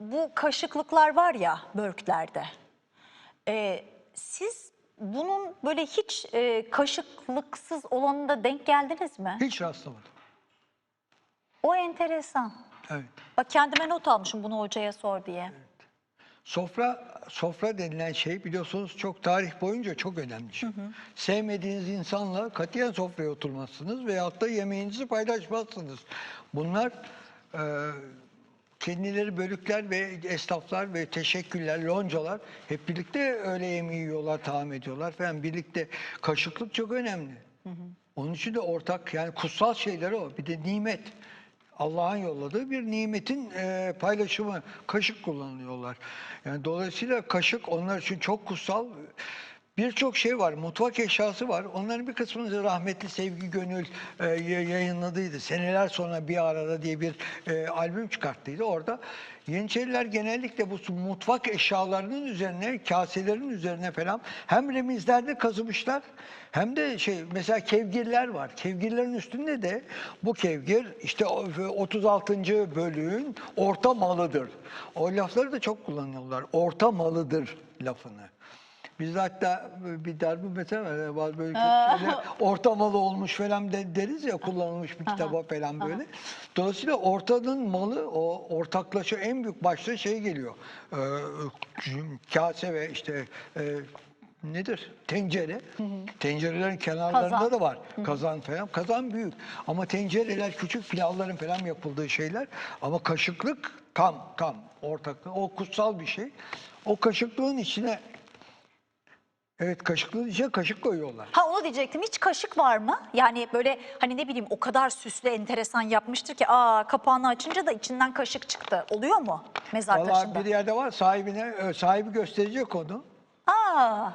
bu kaşıklıklar var ya börklerde. Ee, siz bunun böyle hiç e, kaşıklıksız olanında denk geldiniz mi? Hiç rastlamadım. O enteresan. Evet. Bak kendime not almışım bunu hocaya sor diye. Sofra sofra denilen şey biliyorsunuz çok tarih boyunca çok önemli şey. Sevmediğiniz insanla katiyen sofraya oturmazsınız veyahut da yemeğinizi paylaşmazsınız. Bunlar e, kendileri bölükler ve esnaflar ve teşekkürler, loncalar hep birlikte öğle yemeği yiyorlar, tahammül ediyorlar falan. Birlikte kaşıklık çok önemli. Onun için de ortak yani kutsal şeyler o. Bir de nimet. Allah'ın yolladığı bir nimetin e, paylaşımı. Kaşık kullanıyorlar. Yani dolayısıyla kaşık onlar için çok kutsal. Birçok şey var. Mutfak eşyası var. Onların bir kısmını rahmetli Sevgi Gönül e, ya- yayınladıydı. Seneler sonra bir arada diye bir e, albüm çıkarttıydı. Orada Yeniçeriler genellikle bu mutfak eşyalarının üzerine, kaselerin üzerine falan hem remizlerde kazımışlar hem de şey mesela kevgirler var. Kevgirlerin üstünde de bu kevgir işte o- 36. bölüğün orta malıdır. O lafları da çok kullanıyorlar. Orta malıdır lafını. Biz de hatta bir darbe mesela var, bazı böyle kötü orta malı olmuş falan de, deriz ya kullanılmış bir kitaba falan böyle. Dolayısıyla ortanın malı o ortaklaşa en büyük başta şey geliyor. Ee, kase ve işte e, nedir? Tencere. Tencerelerin kenarlarında Kazan. da var. Kazan falan. Kazan büyük. Ama tencereler küçük pilavların falan yapıldığı şeyler. Ama kaşıklık tam tam ortaklık. O kutsal bir şey. O kaşıklığın içine Evet kaşıklığın içine kaşık koyuyorlar. Ha onu diyecektim. Hiç kaşık var mı? Yani böyle hani ne bileyim o kadar süslü enteresan yapmıştır ki aa kapağını açınca da içinden kaşık çıktı. Oluyor mu mezar Vallahi taşında? bir yerde var sahibine e, sahibi gösterecek onu. Aa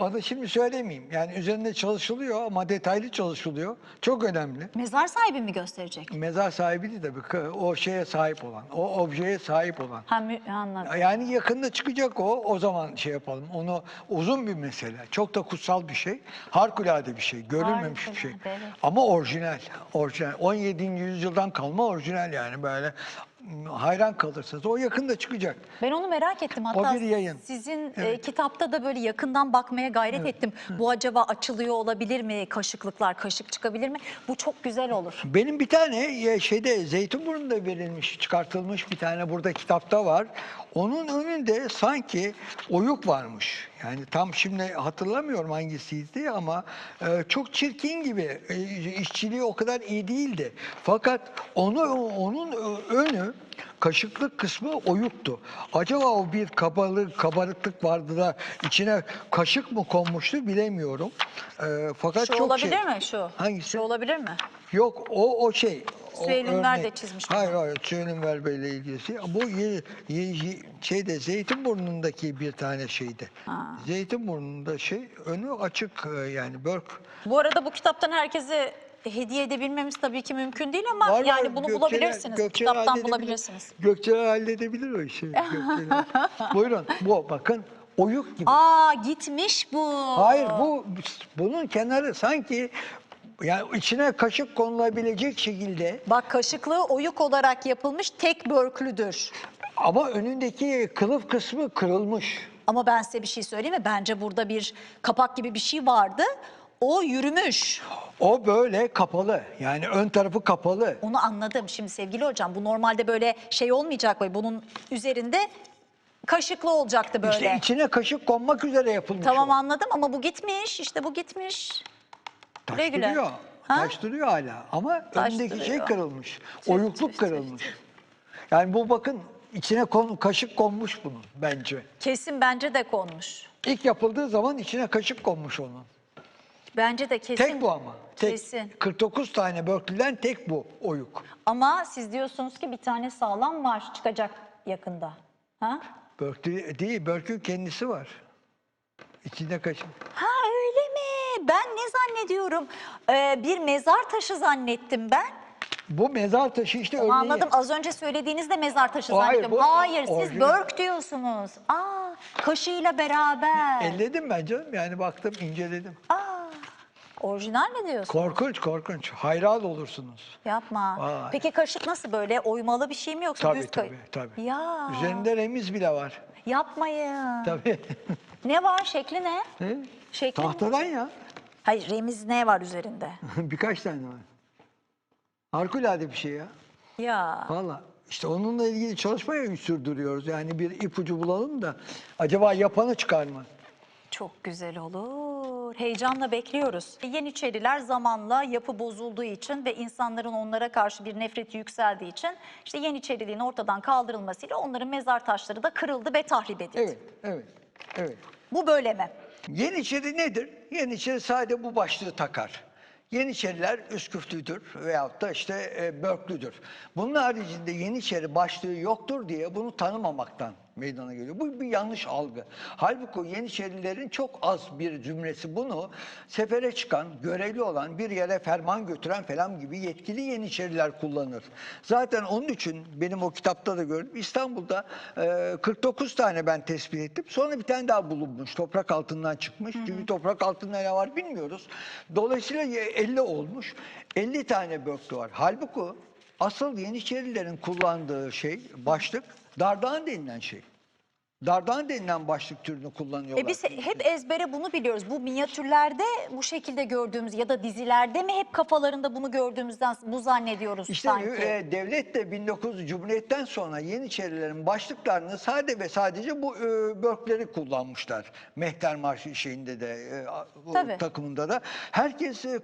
Onu şimdi söylemeyeyim. Yani üzerinde çalışılıyor ama detaylı çalışılıyor. Çok önemli. mezar sahibi mi gösterecek? Mezar sahibi de tabii o şeye sahip olan, o objeye sahip olan. Ha anladım. Yani yakında çıkacak o, o zaman şey yapalım. Onu uzun bir mesele. Çok da kutsal bir şey. Harikulade bir şey. Görülmemiş bir şey. Harikulade, evet. Ama orijinal. Orijinal. 17. yüzyıldan kalma orijinal yani böyle hayran kalırsınız. O yakında çıkacak. Ben onu merak ettim. Hatta bir yayın. sizin e, Evet. kitapta da böyle yakından bakmaya gayret ettim. Bu acaba açılıyor olabilir mi? Kaşıklıklar, kaşık çıkabilir mi? Bu çok güzel olur. Benim bir tane e, şeyde Zeytinburnu'nda verilmiş, çıkartılmış bir tane burada kitapta var. Onun önünde sanki oyuk varmış. Yani tam şimdi hatırlamıyorum hangisiydi ama e, çok çirkin gibi. E, işçiliği o kadar iyi değildi. Fakat onu onun önü kaşıklık kısmı oyuktu. Acaba o bir kabalık, kabarıklık vardı da içine kaşık mı konmuştu bilemiyorum. E, fakat Şu çok olabilir şey. mi şu? Hangisi? Şu olabilir mi? Yok o o şey. Süheylünver de çizmiş. Hayır hayır Süheylünver Bey'le ilgisi. Bu ye, ye, ye- şeyde Zeytinburnu'ndaki bir tane şeydi. Zeytinburnu'nda şey önü açık e, yani börk. Bu arada bu kitaptan herkese hediye edebilmemiz tabii ki mümkün değil ama Var, yani var, bunu Gökçeler- bulabilirsiniz. Gökçeler Kitaptan bulabilirsiniz. Gökçeler halledebilir o işi. Gökçeler. Buyurun bu bakın oyuk gibi. Aa gitmiş bu. Hayır bu bunun kenarı sanki yani içine kaşık konulabilecek şekilde Bak kaşıklığı oyuk olarak yapılmış tek börklüdür. ama önündeki kılıf kısmı kırılmış. Ama ben size bir şey söyleyeyim mi? Bence burada bir kapak gibi bir şey vardı. O yürümüş. O böyle kapalı. Yani ön tarafı kapalı. Onu anladım. Şimdi sevgili hocam bu normalde böyle şey olmayacak böyle. Bunun üzerinde kaşıklı olacaktı böyle. İşte içine kaşık konmak üzere yapılmış Tamam o. anladım ama bu gitmiş. İşte bu gitmiş. Taş güle güle. duruyor. Ha? Taş duruyor hala. Ama Taş önündeki şey duruyor. kırılmış. Tüh, Oyukluk tüh, kırılmış. Yani bu bakın içine kon, kaşık konmuş bunun bence. Kesin bence de konmuş. İlk yapıldığı zaman içine kaşık konmuş onun. Bence de kesin. Tek bu ama. Tek. Kesin. 49 tane börklüden tek bu oyuk. Ama siz diyorsunuz ki bir tane sağlam var çıkacak yakında. Ha? Börklü değil, börkün kendisi var. İçinde kaşık. Ha? Ben ne zannediyorum? Ee, bir mezar taşı zannettim ben. Bu mezar taşı işte örneği. anladım. Az önce söylediğinizde mezar taşı Hayır, zannettim. bu Hayır, siz orijinal. börk diyorsunuz. Aa, kaşığıyla beraber. Elledim ben canım yani baktım inceledim. Aa, Orijinal mi diyorsun? Korkunç korkunç. Hayran olursunuz. Yapma. Vay. Peki kaşık nasıl böyle oymalı bir şey mi yoksa Tabii düz kay- tabii tabii. Ya Üzerinde remiz bile var. yapmayın. Tabii. Ne var şekli ne? He? Şekli Tahtadan ya. Hayır remiz ne var üzerinde? Birkaç tane var. Harikulade bir şey ya. Ya Valla işte onunla ilgili çalışmaya sürdürüyoruz. Yani bir ipucu bulalım da acaba yapanı çıkar mı? çok güzel olur. Heyecanla bekliyoruz. Yeniçeriler zamanla yapı bozulduğu için ve insanların onlara karşı bir nefreti yükseldiği için işte Yeniçeriliğin ortadan kaldırılmasıyla onların mezar taşları da kırıldı ve tahrip edildi. Evet, evet, evet. Bu böyle mi? Yeniçeri nedir? Yeniçeri sadece bu başlığı takar. Yeniçeriler Üsküflüdür veyahut da işte e, Börklüdür. Bunun haricinde Yeniçeri başlığı yoktur diye bunu tanımamaktan meydana geliyor. Bu bir yanlış algı. Halbuki Yeniçerilerin çok az bir cümlesi bunu sefere çıkan, görevli olan, bir yere ferman götüren falan gibi yetkili Yeniçeriler kullanır. Zaten onun için benim o kitapta da gördüm. İstanbul'da e, 49 tane ben tespit ettim. Sonra bir tane daha bulunmuş. Toprak altından çıkmış. Çünkü toprak altında ne var bilmiyoruz. Dolayısıyla ye- 50 olmuş. 50 tane börklü var. Halbuki asıl Yeniçerilerin kullandığı şey, başlık Dardağın denilen şey. Dardağın denilen başlık türünü kullanıyorlar. E biz hep ezbere bunu biliyoruz. Bu minyatürlerde bu şekilde gördüğümüz ya da dizilerde mi hep kafalarında bunu gördüğümüzden bu zannediyoruz İşte sanki. e, devlet de 1900 Cumhuriyet'ten sonra Yeniçerilerin başlıklarını sade ve sadece bu e, börkleri kullanmışlar. Mehter Marşı şeyinde de e, Tabii. takımında da. Herkes e,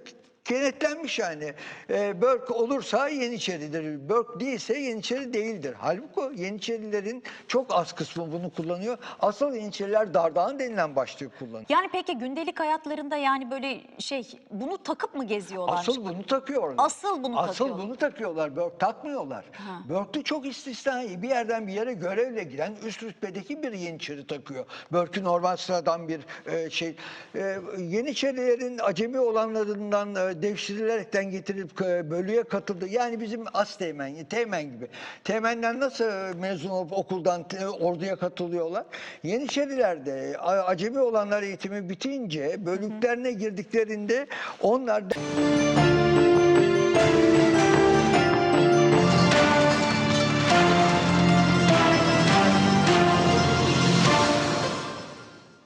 kenetlenmiş yani. E, börk olursa Yeniçeridir. Börk değilse Yeniçeri değildir. Halbuki Yeniçerilerin çok az kısmı bunu kullanıyor. Asıl Yeniçeriler Dardağın denilen başlığı kullanıyor. Yani peki gündelik hayatlarında yani böyle şey bunu takıp mı geziyorlar? Asıl bunu takıyorlar. Asıl bunu Asıl takıyorlar. bunu takıyorlar. Börk takmıyorlar. Börklü çok istisnai. Bir yerden bir yere görevle giden üst rütbedeki bir yeniçeri takıyor. Börkü normal sıradan bir e, şey. E, yeniçerilerin acemi olanlarından e, devşirilerekten getirip e, bölüye katıldı. Yani bizim as teğmen, teğmen gibi. Teğmenler nasıl e, mezun olup okuldan te- orduya katılıyorlar? Yeniçeriler de a- acemi olanlar eğitimi bitince bölüklerine girdiklerinde onlar da